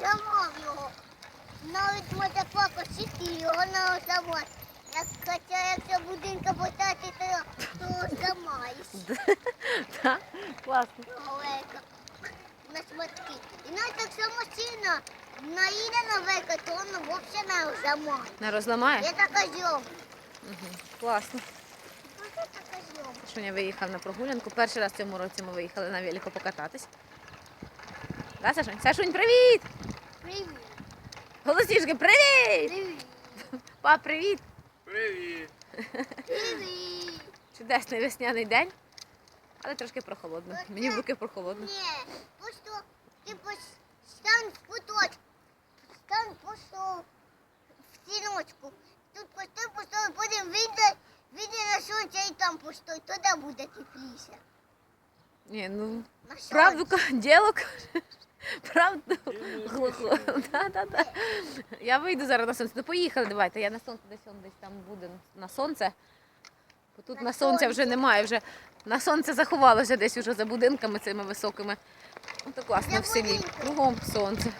зламав його. Навіть може покосити його на зламати. Як хоча якщо будинка поставити, то, то зламаєш. Так, класно. Века. На шматки. І навіть якщо машина наїде на века, то воно взагалі не зламає. Не розламає? Я зйом. Угу. Класно. Я така зйом. Шуня виїхав на прогулянку. Перший раз в цьому році ми виїхали на велико покататись. Да, Сашунь? Сашунь, привіт! Привіт. Голосніжки, привіт! Привіт. Пап, привіт! Привіт! Привіт. Чудесний весняний день, але трошки прохолодно. Мені в руки прохолодно. Ні, просто ти пос- стань в куточку. Стань просто в стіночку. Тут постой, постой, потім вийде, вийде на сонце і там постой. Тоді буде тепліше. Ні, ну На сонці. правду ка- діло кажеш. Правду глухо. Да, да, да. Я вийду зараз на сонце. Ну поїхали, давайте. Я на сонце десь он десь там буде на сонце. Бо тут На на сонця вже немає. Вже на сонце заховалося десь уже за будинками цими високими. Ну то класно За в селі. Кругом сонце.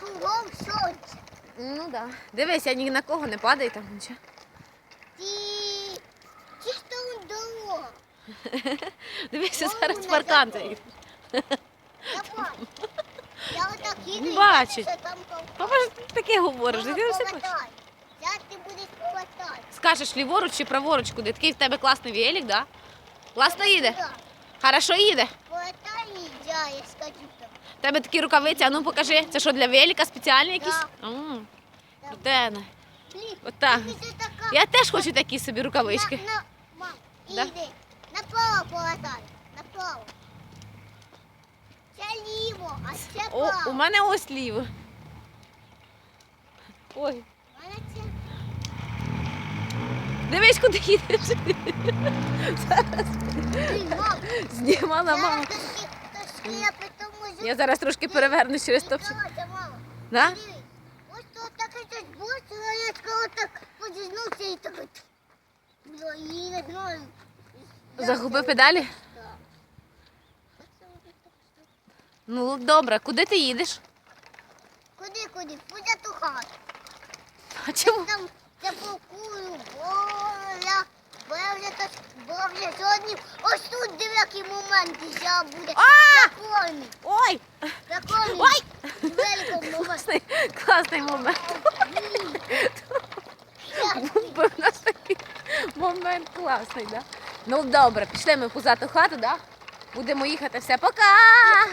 Кругом сонце. Ну так. Да. Дивись, я ні на кого не падаю там нічого. Ти чисто он. Дивися, зараз паркан. цей. Я отак їду. Бачить. бачу, там. Папа ж таке говориш. Ти все. Зараз ти будеш повертати. Скажеш ліворуч чи праворуч куди? Такий в тебе класний велик, да? Класно їде? Хорошо їде. Повертай і я, я скажу там. В тебе такі рукавиці, а ну покажи. Це що для велика спеціальні якісь? М. Крутена. Блін, Отак. ти це така. Я теж хочу такі собі рукавички. На, на, мам, Да? іди. Направо повертай. А це О, у мене ось ліво. Ой, дивись, куди їдеш. Мам. Знімала мама. Зараз я зараз трошки перевернусь через топчик. Да? Ось тут так щось було, я сказала так, подізнувся і так знаю. Загубив педалі? Так. Ну, добре, куди ти їдеш? Куди, куди? Пусть ту хату. А чому? Там запакую, боля. Бо я вже так, бо вже сьогодні, ось тут диви, який момент я буде. А! Прикольний, Ой! прикольний. Ой! Момент. Класний, класний момент. Я- Бо в нас такий момент класний, да? Ну добре, пішли ми в пузату хату, да? Будемо їхати все. Пока!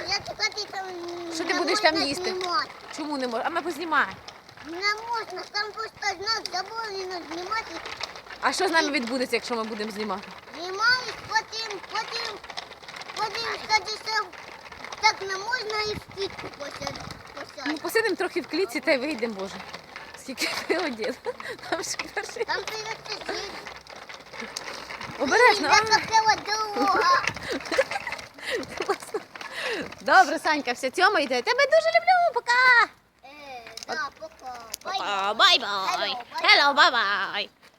Я тільки там Що ти не будеш там можна їсти? знімати. Чому не можна? А ми познімаємо. Не можна, там просто знак заборонено знімати. А що з нами відбудеться, якщо ми будемо знімати? Знімаєш, потім, потім, потім скажеш, так не можна і в кітку посадити. Ну, посидимо трохи в клітці та й вийдемо, Боже. Скільки ти один? Там ж перший. Там прийдеться жити. Обережно. Я така дорога. Добре, Санька, все, Тьома йде. Тебе дуже люблю. Пока! Е, да, пока. Бай-бай. Hello, bye-bye. Бай-бай.